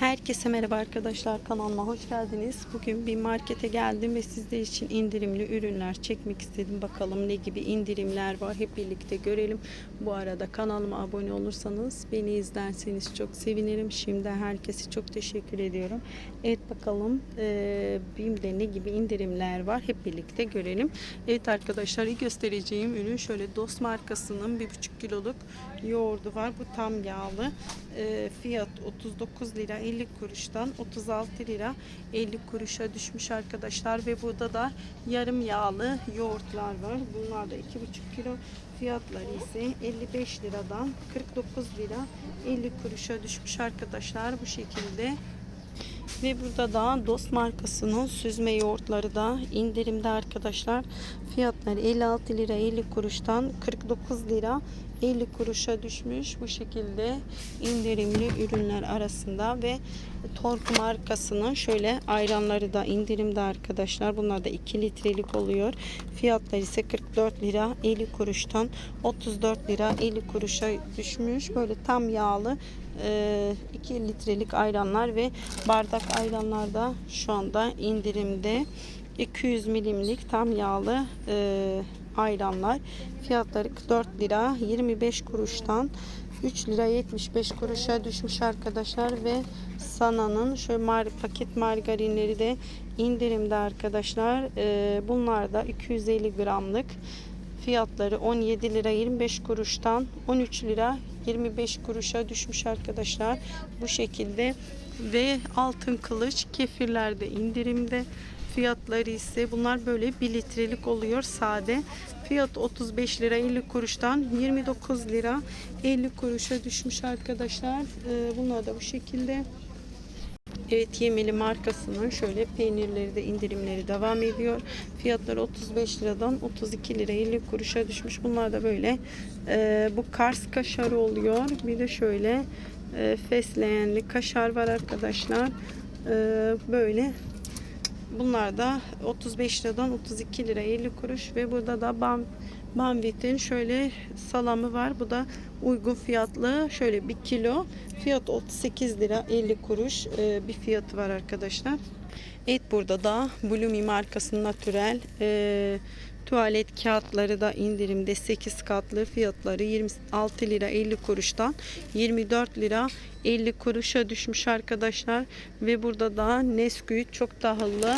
Herkese merhaba arkadaşlar kanalıma hoş geldiniz. Bugün bir markete geldim ve sizler için indirimli ürünler çekmek istedim. Bakalım ne gibi indirimler var hep birlikte görelim. Bu arada kanalıma abone olursanız beni izlerseniz çok sevinirim. Şimdi herkese çok teşekkür ediyorum. Evet bakalım eee BİM'de ne gibi indirimler var hep birlikte görelim. Evet arkadaşlar ilk göstereceğim ürün şöyle Dost markasının 1,5 kiloluk yoğurdu var. Bu tam yağlı. Eee, fiyat 39 lira 50 kuruştan 36 lira 50 kuruşa düşmüş arkadaşlar ve burada da yarım yağlı yoğurtlar var. Bunlar da 2,5 kilo. Fiyatları ise 55 liradan 49 lira 50 kuruşa düşmüş arkadaşlar bu şekilde. Ve burada da Dost markasının süzme yoğurtları da indirimde arkadaşlar. Fiyatları 56 lira 50 kuruştan 49 lira 50 kuruşa düşmüş. Bu şekilde indirimli ürünler arasında ve Tork markasının şöyle ayranları da indirimde arkadaşlar. Bunlar da 2 litrelik oluyor. Fiyatları ise 44 lira 50 kuruştan 34 lira 50 kuruşa düşmüş. Böyle tam yağlı 2 litrelik ayranlar ve bardak ayranlar da şu anda indirimde. 200 milimlik tam yağlı e, ayranlar. Fiyatları 4 lira 25 kuruştan 3 lira 75 kuruşa düşmüş arkadaşlar ve Sana'nın şöyle mar paket margarinleri de indirimde arkadaşlar. E, bunlar da 250 gramlık fiyatları 17 lira 25 kuruştan 13 lira 25 kuruşa düşmüş arkadaşlar. Bu şekilde ve altın kılıç kefirlerde indirimde. Fiyatları ise bunlar böyle 1 litrelik oluyor sade. Fiyat 35 lira 50 kuruştan 29 lira 50 kuruşa düşmüş arkadaşlar. Ee, bunlar da bu şekilde. Evet Yemeli markasının şöyle peynirleri de indirimleri devam ediyor. Fiyatları 35 liradan 32 lira 50 kuruşa düşmüş. Bunlar da böyle e, bu Kars kaşarı oluyor. Bir de şöyle e, fesleğenli kaşar var arkadaşlar. E, böyle Bunlar da 35 liradan 32 lira 50 kuruş ve burada da Bam Banvit'in şöyle salamı var. Bu da uygun fiyatlı. Şöyle 1 kilo. Fiyat 38 lira 50 kuruş e, bir fiyatı var arkadaşlar. Evet burada da Blumi markasının natürel e, tuvalet kağıtları da indirimde 8 katlı fiyatları 26 lira 50 kuruştan 24 lira 50 kuruşa düşmüş arkadaşlar. Ve burada da Nesquik çok tahıllı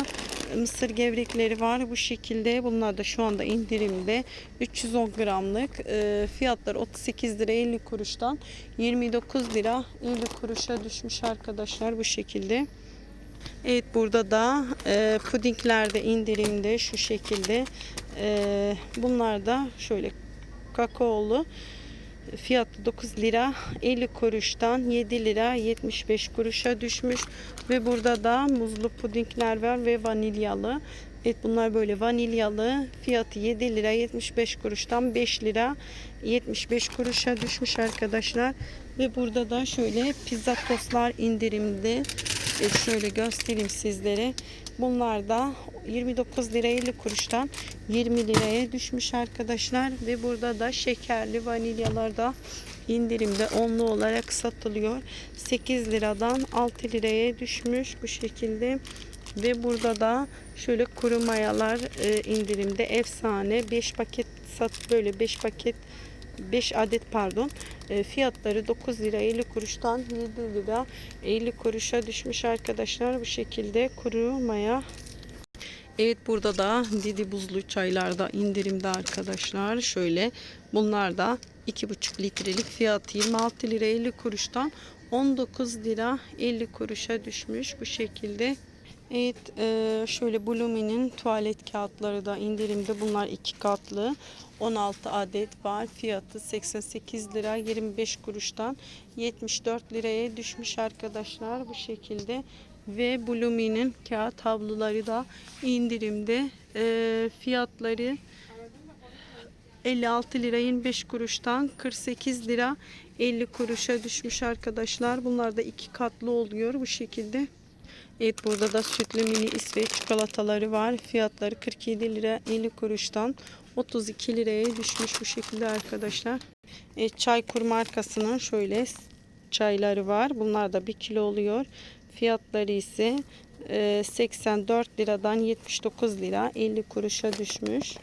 mısır gevrekleri var. Bu şekilde bunlar da şu anda indirimde. 310 gramlık e, fiyatlar 38 lira 50 kuruştan 29 lira 50 kuruşa düşmüş arkadaşlar bu şekilde. Evet burada da e, pudingler de indirimde şu şekilde. E, bunlar da şöyle kakaolu. Fiyatı 9 lira 50 kuruştan 7 lira 75 kuruşa düşmüş. Ve burada da muzlu pudingler var ve vanilyalı. Evet bunlar böyle vanilyalı. Fiyatı 7 lira 75 kuruştan 5 lira 75 kuruşa düşmüş arkadaşlar. Ve burada da şöyle pizza tostlar indirimde. E, şöyle göstereyim sizlere. Bunlar da 29 lira 50 kuruştan 20 liraya düşmüş arkadaşlar. Ve burada da şekerli vanilyalar da indirimde onlu olarak satılıyor. 8 liradan 6 liraya düşmüş bu şekilde. Ve burada da şöyle kuru mayalar e, indirimde efsane. 5 paket sat böyle 5 paket 5 adet pardon e, fiyatları 9 lira 50 kuruştan 7 lira 50 kuruşa düşmüş arkadaşlar. Bu şekilde kuru maya. Evet burada da Didi buzlu çaylarda indirimde arkadaşlar. Şöyle bunlar da 2,5 litrelik fiyatı 26 lira 50 kuruştan 19 lira 50 kuruşa düşmüş. Bu şekilde Evet e, şöyle Blumi'nin tuvalet kağıtları da indirimde. Bunlar iki katlı. 16 adet var. Fiyatı 88 lira. 25 kuruştan 74 liraya düşmüş arkadaşlar bu şekilde. Ve Blumi'nin kağıt havluları da indirimde. E, fiyatları 56 lira 25 kuruştan 48 lira 50 kuruşa düşmüş arkadaşlar. Bunlar da iki katlı oluyor bu şekilde Evet burada da sütlü mini İsveç çikolataları var. Fiyatları 47 lira 50 kuruştan 32 liraya düşmüş bu şekilde arkadaşlar. Evet, Çaykur markasının şöyle çayları var. Bunlar da 1 kilo oluyor. Fiyatları ise e, 84 liradan 79 lira 50 kuruşa düşmüş.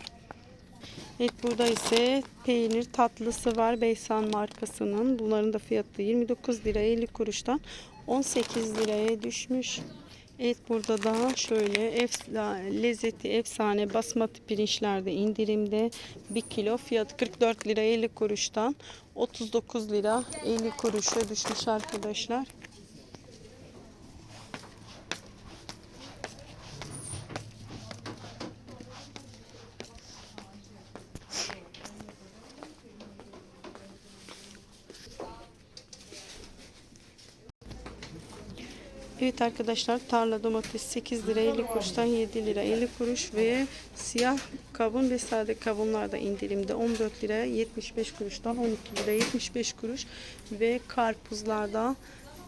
Evet burada ise peynir tatlısı var Beysan markasının. Bunların da fiyatı 29 lira 50 kuruştan 18 liraya düşmüş. Evet burada da şöyle efs- lezzeti efsane basmati pirinçlerde indirimde 1 kilo fiyatı 44 lira 50 kuruştan 39 lira 50 kuruşa düşmüş arkadaşlar. Evet arkadaşlar tarla domates 8 lira 50 kuruştan 7 lira 50 kuruş ve siyah kavun ve sade kavunlar da indirimde. 14 lira 75 kuruştan 12 lira 75 kuruş. Ve karpuzlarda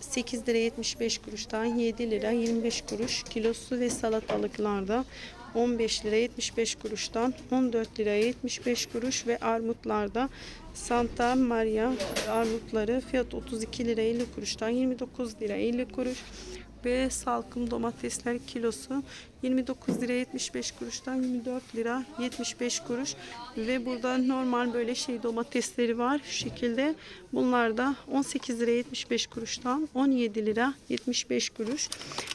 8 lira 75 kuruştan 7 lira 25 kuruş. Kilosu ve salatalıklarda 15 lira 75 kuruştan 14 lira 75 kuruş ve armutlarda Santa Maria armutları fiyat 32 lira 50 kuruştan 29 lira 50 kuruş ve salkım domatesler kilosu 29 lira 75 kuruştan 24 lira 75 kuruş ve burada normal böyle şey domatesleri var şu şekilde. Bunlar da 18 lira 75 kuruştan 17 lira 75 kuruş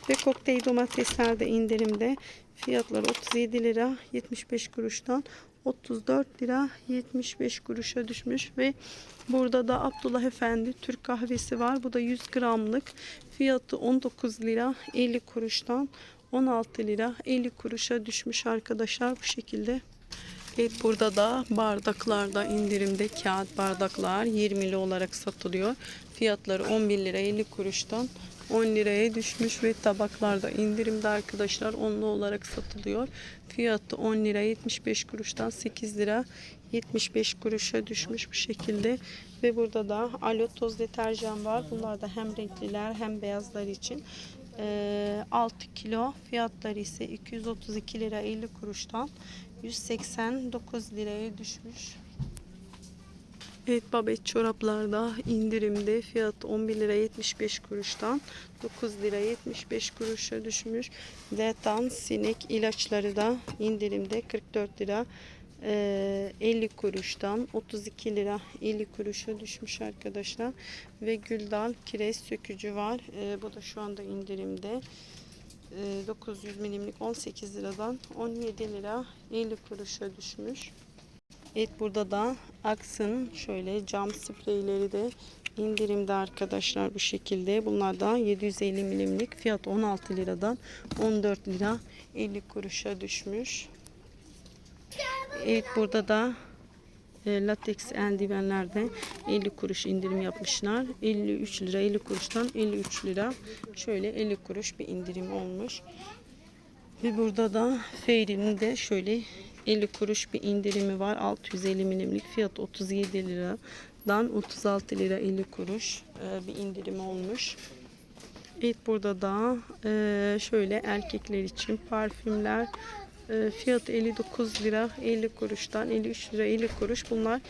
ve kokteyl domatesler de indirimde fiyatları 37 lira 75 kuruştan 34 lira 75 kuruşa düşmüş ve burada da Abdullah Efendi Türk kahvesi var. Bu da 100 gramlık. Fiyatı 19 lira 50 kuruştan 16 lira 50 kuruşa düşmüş arkadaşlar bu şekilde. Evet burada da bardaklarda indirimde kağıt bardaklar 20'li olarak satılıyor. Fiyatları 11 lira 50 kuruştan 10 liraya düşmüş ve tabaklarda indirimde arkadaşlar 10'lu olarak satılıyor. Fiyatı 10 lira 75 kuruştan 8 lira 75 kuruşa düşmüş bu şekilde. Ve burada da alo toz deterjan var. Bunlar da hem renkliler hem beyazlar için. Ee, 6 kilo fiyatları ise 232 lira 50 kuruştan 189 liraya düşmüş. Evet babet çoraplarda indirimde fiyat 11 lira 75 kuruştan 9 lira 75 kuruşa düşmüş. Detan sinek ilaçları da indirimde 44 lira eee, 50 kuruştan 32 lira 50 kuruşa düşmüş arkadaşlar. Ve Güldal kireç sökücü var. Bu da şu anda indirimde. Eee, 900 milimlik 18 liradan 17 lira 50 kuruşa düşmüş. Evet burada da Aks'ın şöyle cam spreyleri de indirimde arkadaşlar bu şekilde. Bunlar da 750 milimlik fiyat 16 liradan 14 lira 50 kuruşa düşmüş. Evet burada da e, lateks eldivenlerde 50 kuruş indirim yapmışlar. 53 lira 50 kuruştan 53 lira şöyle 50 kuruş bir indirim olmuş. Ve burada da Fairy'nin de şöyle 50 kuruş bir indirimi var. 650 milimlik fiyat 37 liradan 36 lira 50 kuruş e, bir indirim olmuş. Evet burada da e, şöyle erkekler için parfümler e, fiyatı 59 lira 50 kuruştan 53 lira 50 kuruş. Bunlar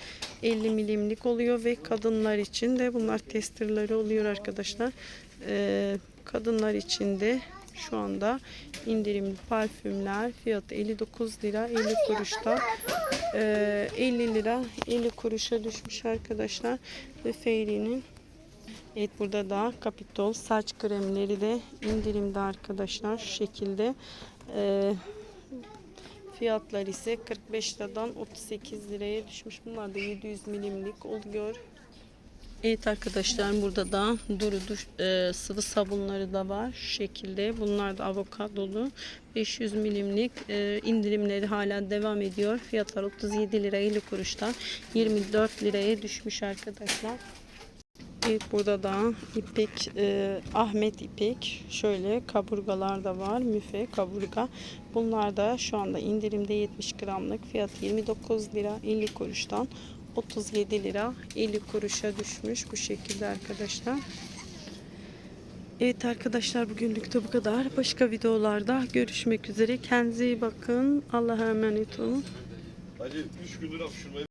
50 milimlik oluyor ve kadınlar için de bunlar testerları oluyor arkadaşlar. Kadınlar için de şu anda indirimli parfümler fiyatı 59 lira 50 kuruşta. e, 50 lira 50 kuruşa düşmüş arkadaşlar. Ve Fairy'nin Evet burada da Capitol saç kremleri de indirimde arkadaşlar şu şekilde. E, fiyatlar ise 45 liradan 38 liraya düşmüş. Bunlar da 700 milimlik. Oluyor Evet arkadaşlar burada da duru duş, e, sıvı sabunları da var şekilde. Bunlar da avokadolu 500 milimlik e, indirimleri hala devam ediyor. Fiyatlar 37 lira 50 kuruştan 24 liraya düşmüş arkadaşlar. Evet burada da ipek e, Ahmet ipek şöyle kaburgalar da var müfe kaburga bunlar da şu anda indirimde 70 gramlık fiyat 29 lira 50 kuruştan 37 lira 50 kuruşa düşmüş bu şekilde arkadaşlar. Evet arkadaşlar bugünlük de bu kadar. Başka videolarda görüşmek üzere. Kendinize iyi bakın. Allah'a emanet olun. Hacı 3 gündür